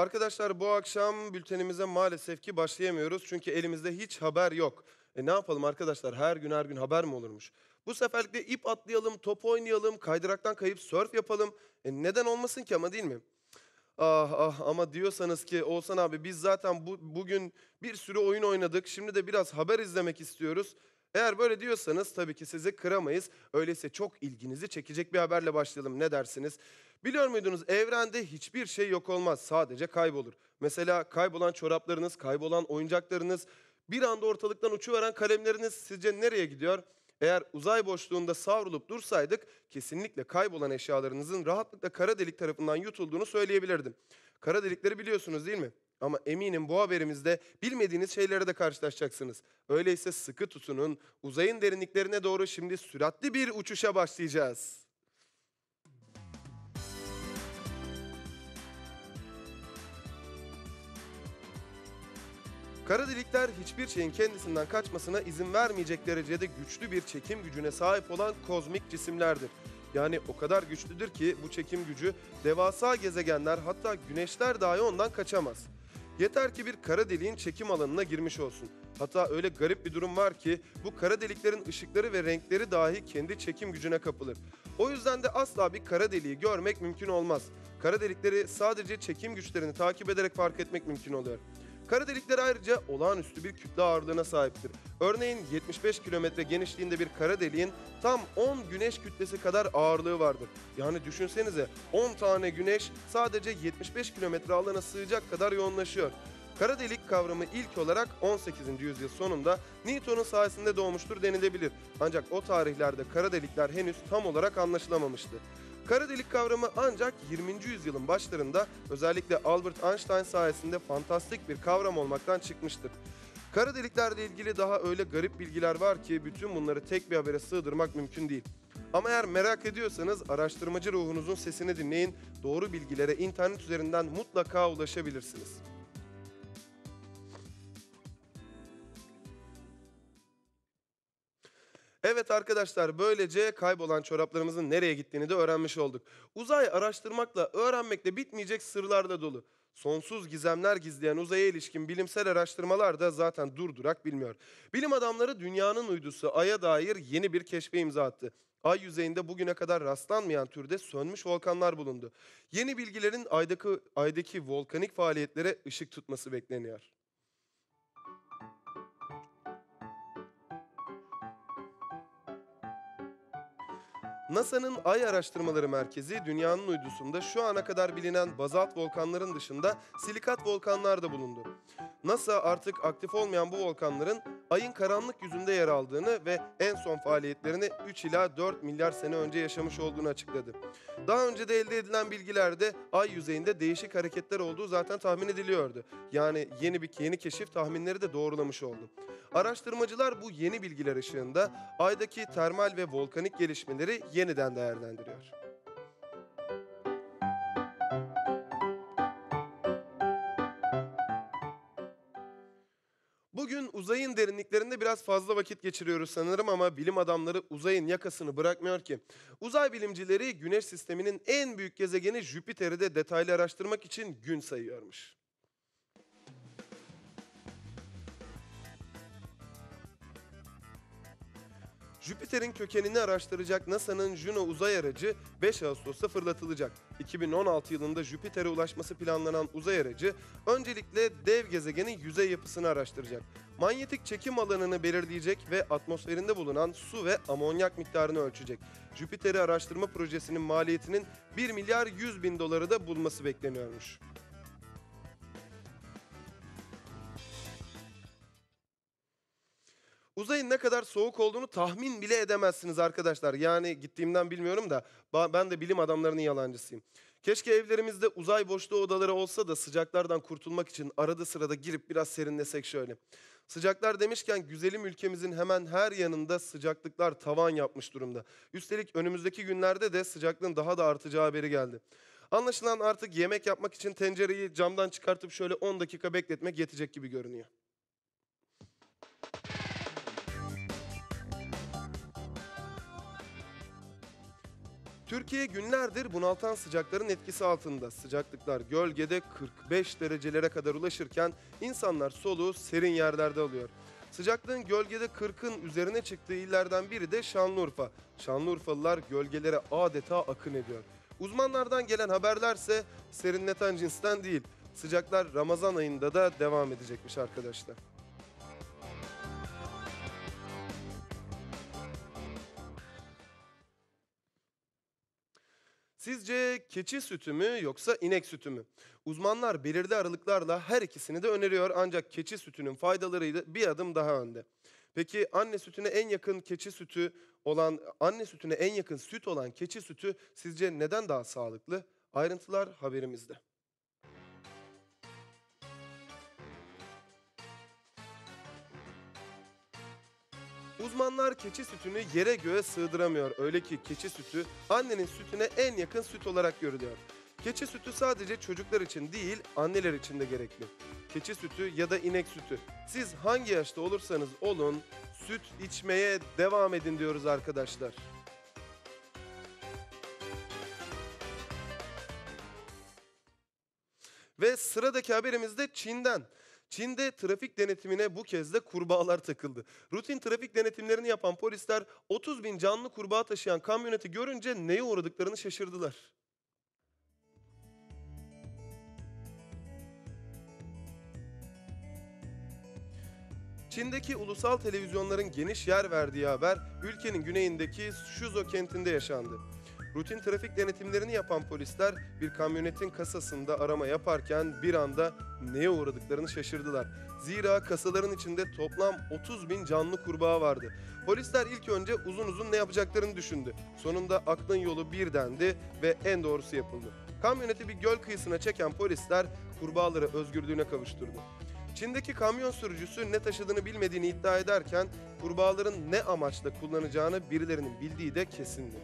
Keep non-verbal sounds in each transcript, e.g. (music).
Arkadaşlar bu akşam bültenimize maalesef ki başlayamıyoruz. Çünkü elimizde hiç haber yok. E ne yapalım arkadaşlar her gün her gün haber mi olurmuş? Bu seferlik de ip atlayalım, top oynayalım, kaydıraktan kayıp sörf yapalım. E neden olmasın ki ama değil mi? Ah ah ama diyorsanız ki Oğuzhan abi biz zaten bu, bugün bir sürü oyun oynadık. Şimdi de biraz haber izlemek istiyoruz. Eğer böyle diyorsanız tabii ki sizi kıramayız. Öyleyse çok ilginizi çekecek bir haberle başlayalım. Ne dersiniz? Biliyor muydunuz evrende hiçbir şey yok olmaz. Sadece kaybolur. Mesela kaybolan çoraplarınız, kaybolan oyuncaklarınız, bir anda ortalıktan uçuveren kalemleriniz sizce nereye gidiyor? Eğer uzay boşluğunda savrulup dursaydık kesinlikle kaybolan eşyalarınızın rahatlıkla kara delik tarafından yutulduğunu söyleyebilirdim. Kara delikleri biliyorsunuz değil mi? Ama eminim bu haberimizde bilmediğiniz şeylere de karşılaşacaksınız. Öyleyse sıkı tutunun. Uzayın derinliklerine doğru şimdi süratli bir uçuşa başlayacağız. Kara delikler hiçbir şeyin kendisinden kaçmasına izin vermeyecek derecede güçlü bir çekim gücüne sahip olan kozmik cisimlerdir. Yani o kadar güçlüdür ki bu çekim gücü devasa gezegenler hatta güneşler dahi ondan kaçamaz. Yeter ki bir kara deliğin çekim alanına girmiş olsun. Hatta öyle garip bir durum var ki bu kara deliklerin ışıkları ve renkleri dahi kendi çekim gücüne kapılır. O yüzden de asla bir kara deliği görmek mümkün olmaz. Kara delikleri sadece çekim güçlerini takip ederek fark etmek mümkün oluyor. Kara delikler ayrıca olağanüstü bir kütle ağırlığına sahiptir. Örneğin 75 kilometre genişliğinde bir kara deliğin tam 10 güneş kütlesi kadar ağırlığı vardır. Yani düşünsenize 10 tane güneş sadece 75 kilometre alana sığacak kadar yoğunlaşıyor. Kara delik kavramı ilk olarak 18. yüzyıl sonunda Newton'un sayesinde doğmuştur denilebilir. Ancak o tarihlerde kara delikler henüz tam olarak anlaşılamamıştı. Kara delik kavramı ancak 20. yüzyılın başlarında özellikle Albert Einstein sayesinde fantastik bir kavram olmaktan çıkmıştır. Kara deliklerle ilgili daha öyle garip bilgiler var ki bütün bunları tek bir habere sığdırmak mümkün değil. Ama eğer merak ediyorsanız araştırmacı ruhunuzun sesini dinleyin. Doğru bilgilere internet üzerinden mutlaka ulaşabilirsiniz. Evet arkadaşlar böylece kaybolan çoraplarımızın nereye gittiğini de öğrenmiş olduk. Uzay araştırmakla, öğrenmekle bitmeyecek sırlarla dolu. Sonsuz gizemler gizleyen uzaya ilişkin bilimsel araştırmalar da zaten durdurak bilmiyor. Bilim adamları dünyanın uydusu Ay'a dair yeni bir keşfe imza attı. Ay yüzeyinde bugüne kadar rastlanmayan türde sönmüş volkanlar bulundu. Yeni bilgilerin aydaki, aydaki volkanik faaliyetlere ışık tutması bekleniyor. NASA'nın Ay Araştırmaları Merkezi dünyanın uydusunda şu ana kadar bilinen bazalt volkanların dışında silikat volkanlar da bulundu. NASA artık aktif olmayan bu volkanların Ay'ın karanlık yüzünde yer aldığını ve en son faaliyetlerini 3 ila 4 milyar sene önce yaşamış olduğunu açıkladı. Daha önce de elde edilen bilgilerde Ay yüzeyinde değişik hareketler olduğu zaten tahmin ediliyordu. Yani yeni bir yeni keşif tahminleri de doğrulamış oldu. Araştırmacılar bu yeni bilgiler ışığında Ay'daki termal ve volkanik gelişmeleri yeniden değerlendiriyor. Bugün uzayın derinliklerinde biraz fazla vakit geçiriyoruz sanırım ama bilim adamları uzayın yakasını bırakmıyor ki. Uzay bilimcileri Güneş sisteminin en büyük gezegeni Jüpiter'i de detaylı araştırmak için gün sayıyormuş. Jüpiter'in kökenini araştıracak NASA'nın Juno uzay aracı 5 Ağustos'ta fırlatılacak. 2016 yılında Jüpiter'e ulaşması planlanan uzay aracı öncelikle dev gezegenin yüzey yapısını araştıracak. Manyetik çekim alanını belirleyecek ve atmosferinde bulunan su ve amonyak miktarını ölçecek. Jüpiter'i araştırma projesinin maliyetinin 1 milyar 100 bin doları da bulması bekleniyormuş. Uzayın ne kadar soğuk olduğunu tahmin bile edemezsiniz arkadaşlar. Yani gittiğimden bilmiyorum da ben de bilim adamlarının yalancısıyım. Keşke evlerimizde uzay boşluğu odaları olsa da sıcaklardan kurtulmak için arada sırada girip biraz serinlesek şöyle. Sıcaklar demişken güzelim ülkemizin hemen her yanında sıcaklıklar tavan yapmış durumda. Üstelik önümüzdeki günlerde de sıcaklığın daha da artacağı haberi geldi. Anlaşılan artık yemek yapmak için tencereyi camdan çıkartıp şöyle 10 dakika bekletmek yetecek gibi görünüyor. Türkiye günlerdir bunaltan sıcakların etkisi altında. Sıcaklıklar gölgede 45 derecelere kadar ulaşırken insanlar soluğu serin yerlerde alıyor. Sıcaklığın gölgede 40'ın üzerine çıktığı illerden biri de Şanlıurfa. Şanlıurfalılar gölgelere adeta akın ediyor. Uzmanlardan gelen haberlerse serinleten cinsten değil. Sıcaklar Ramazan ayında da devam edecekmiş arkadaşlar. Sizce keçi sütü mü yoksa inek sütü mü? Uzmanlar belirli aralıklarla her ikisini de öneriyor ancak keçi sütünün faydalarıyla bir adım daha önde. Peki anne sütüne en yakın keçi sütü olan anne sütüne en yakın süt olan keçi sütü sizce neden daha sağlıklı? Ayrıntılar haberimizde. Uzmanlar keçi sütünü yere göğe sığdıramıyor. Öyle ki keçi sütü annenin sütüne en yakın süt olarak görülüyor. Keçi sütü sadece çocuklar için değil, anneler için de gerekli. Keçi sütü ya da inek sütü. Siz hangi yaşta olursanız olun, süt içmeye devam edin diyoruz arkadaşlar. Ve sıradaki haberimiz de Çin'den. Çin'de trafik denetimine bu kez de kurbağalar takıldı. Rutin trafik denetimlerini yapan polisler 30 bin canlı kurbağa taşıyan kamyoneti görünce neye uğradıklarını şaşırdılar. Çin'deki ulusal televizyonların geniş yer verdiği haber ülkenin güneyindeki Şuzo kentinde yaşandı. Rutin trafik denetimlerini yapan polisler bir kamyonetin kasasında arama yaparken bir anda neye uğradıklarını şaşırdılar. Zira kasaların içinde toplam 30 bin canlı kurbağa vardı. Polisler ilk önce uzun uzun ne yapacaklarını düşündü. Sonunda aklın yolu bir dendi ve en doğrusu yapıldı. Kamyoneti bir göl kıyısına çeken polisler kurbağaları özgürlüğüne kavuşturdu. Çin'deki kamyon sürücüsü ne taşıdığını bilmediğini iddia ederken kurbağaların ne amaçla kullanacağını birilerinin bildiği de kesindi.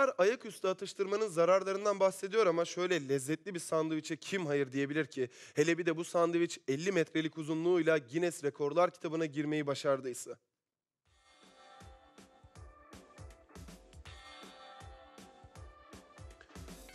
Doktorlar ayaküstü atıştırmanın zararlarından bahsediyor ama şöyle lezzetli bir sandviçe kim hayır diyebilir ki? Hele bir de bu sandviç 50 metrelik uzunluğuyla Guinness Rekorlar kitabına girmeyi başardıysa.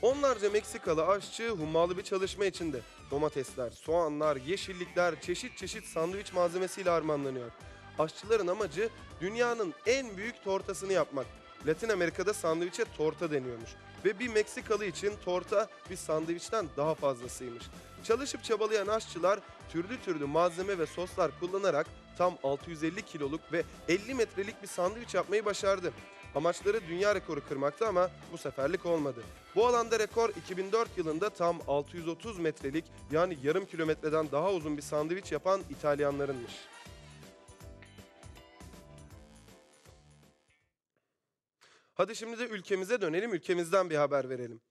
Onlarca Meksikalı aşçı hummalı bir çalışma içinde. Domatesler, soğanlar, yeşillikler, çeşit çeşit sandviç malzemesiyle harmanlanıyor. Aşçıların amacı dünyanın en büyük tortasını yapmak. Latin Amerika'da sandviçe torta deniyormuş. Ve bir Meksikalı için torta bir sandviçten daha fazlasıymış. Çalışıp çabalayan aşçılar türlü türlü malzeme ve soslar kullanarak tam 650 kiloluk ve 50 metrelik bir sandviç yapmayı başardı. Amaçları dünya rekoru kırmaktı ama bu seferlik olmadı. Bu alanda rekor 2004 yılında tam 630 metrelik yani yarım kilometreden daha uzun bir sandviç yapan İtalyanlarınmış. Hadi şimdi de ülkemize dönelim, ülkemizden bir haber verelim.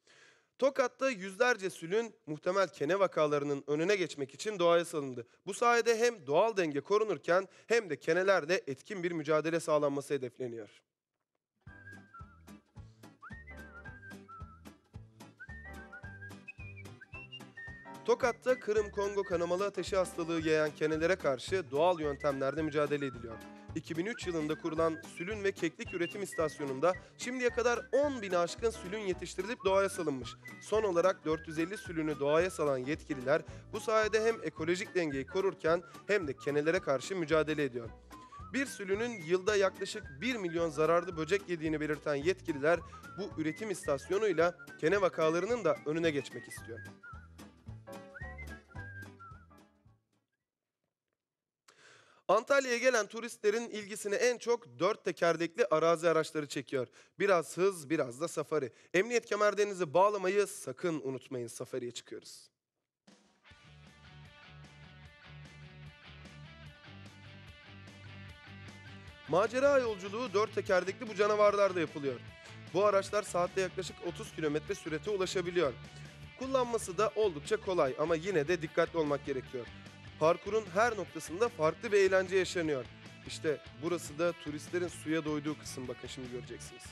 Tokat'ta yüzlerce sülün muhtemel kene vakalarının önüne geçmek için doğaya salındı. Bu sayede hem doğal denge korunurken hem de kenelerle etkin bir mücadele sağlanması hedefleniyor. Tokat'ta Kırım-Kongo kanamalı ateşi hastalığı yayan kenelere karşı doğal yöntemlerde mücadele ediliyor. 2003 yılında kurulan sülün ve keklik üretim istasyonunda şimdiye kadar 10 bin aşkın sülün yetiştirilip doğaya salınmış. Son olarak 450 sülünü doğaya salan yetkililer bu sayede hem ekolojik dengeyi korurken hem de kenelere karşı mücadele ediyor. Bir sülünün yılda yaklaşık 1 milyon zararlı böcek yediğini belirten yetkililer bu üretim istasyonuyla kene vakalarının da önüne geçmek istiyor. Antalya'ya gelen turistlerin ilgisini en çok dört tekerlekli arazi araçları çekiyor. Biraz hız, biraz da safari. Emniyet kemerlerinizi bağlamayı sakın unutmayın safariye çıkıyoruz. Macera yolculuğu dört tekerlekli bu canavarlarda yapılıyor. Bu araçlar saatte yaklaşık 30 kilometre sürete ulaşabiliyor. Kullanması da oldukça kolay ama yine de dikkatli olmak gerekiyor. Parkurun her noktasında farklı bir eğlence yaşanıyor. İşte burası da turistlerin suya doyduğu kısım bakın şimdi göreceksiniz.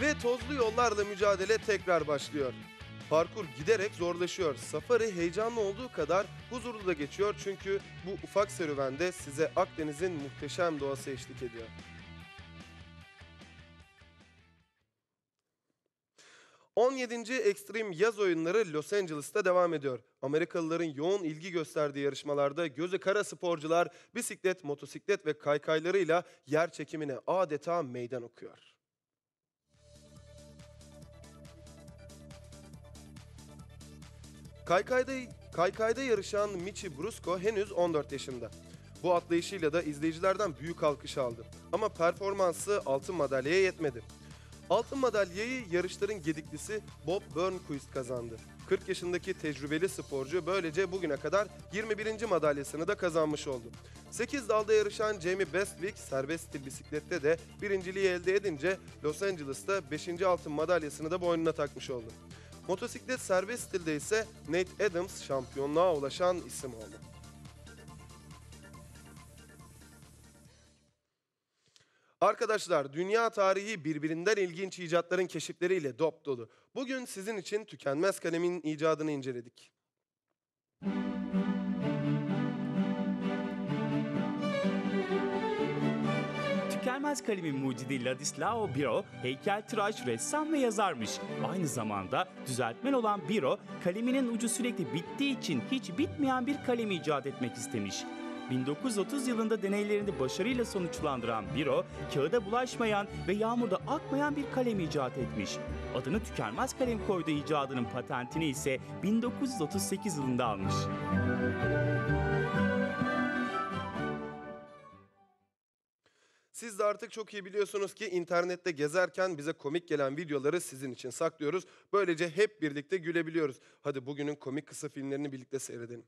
Ve tozlu yollarla mücadele tekrar başlıyor. Parkur giderek zorlaşıyor. Safari heyecanlı olduğu kadar huzurlu da geçiyor çünkü bu ufak serüvende size Akdeniz'in muhteşem doğası eşlik ediyor. ...17. Ekstrem Yaz Oyunları Los Angeles'ta devam ediyor. Amerikalıların yoğun ilgi gösterdiği yarışmalarda gözü kara sporcular bisiklet, motosiklet ve kaykaylarıyla yer çekimine adeta meydan okuyor. Kaykayda, kaykayda yarışan Michi Brusco henüz 14 yaşında. Bu atlayışıyla da izleyicilerden büyük alkış aldı. Ama performansı altın madalyaya yetmedi. Altın madalyayı yarışların gediklisi Bob Burnquist kazandı. 40 yaşındaki tecrübeli sporcu böylece bugüne kadar 21. madalyasını da kazanmış oldu. 8 dalda yarışan Jamie Bestwick serbest stil bisiklette de birinciliği elde edince Los Angeles'ta 5. altın madalyasını da boynuna takmış oldu. Motosiklet serbest stilde ise Nate Adams şampiyonluğa ulaşan isim oldu. Arkadaşlar dünya tarihi birbirinden ilginç icatların keşifleriyle dop dolu. Bugün sizin için tükenmez kalemin icadını inceledik. Tükenmez kalemin mucidi Ladislao Biro, heykeltıraş, ressam ve yazarmış. Aynı zamanda düzeltmen olan Biro, kaleminin ucu sürekli bittiği için hiç bitmeyen bir kalem icat etmek istemiş. 1930 yılında deneylerini başarıyla sonuçlandıran Biro, kağıda bulaşmayan ve yağmurda akmayan bir kalem icat etmiş. Adını tükenmez kalem koyduğu icadının patentini ise 1938 yılında almış. Siz de artık çok iyi biliyorsunuz ki internette gezerken bize komik gelen videoları sizin için saklıyoruz. Böylece hep birlikte gülebiliyoruz. Hadi bugünün komik kısa filmlerini birlikte seyredelim.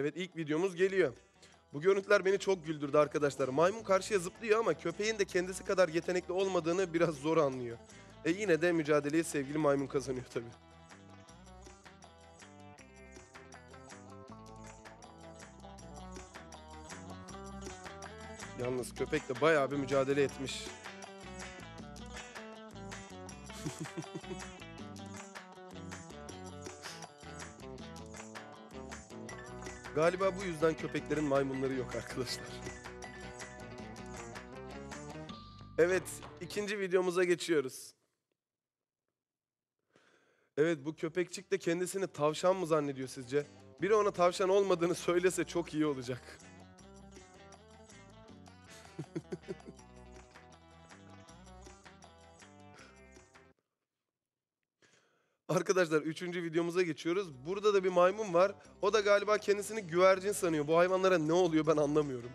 Evet ilk videomuz geliyor. Bu görüntüler beni çok güldürdü arkadaşlar. Maymun karşıya zıplıyor ama köpeğin de kendisi kadar yetenekli olmadığını biraz zor anlıyor. E yine de mücadeleyi sevgili maymun kazanıyor tabii. Yalnız köpek de bayağı bir mücadele etmiş. (laughs) Galiba bu yüzden köpeklerin maymunları yok arkadaşlar. Evet, ikinci videomuza geçiyoruz. Evet, bu köpekçik de kendisini tavşan mı zannediyor sizce? Biri ona tavşan olmadığını söylese çok iyi olacak. Arkadaşlar üçüncü videomuza geçiyoruz. Burada da bir maymun var. O da galiba kendisini güvercin sanıyor. Bu hayvanlara ne oluyor ben anlamıyorum.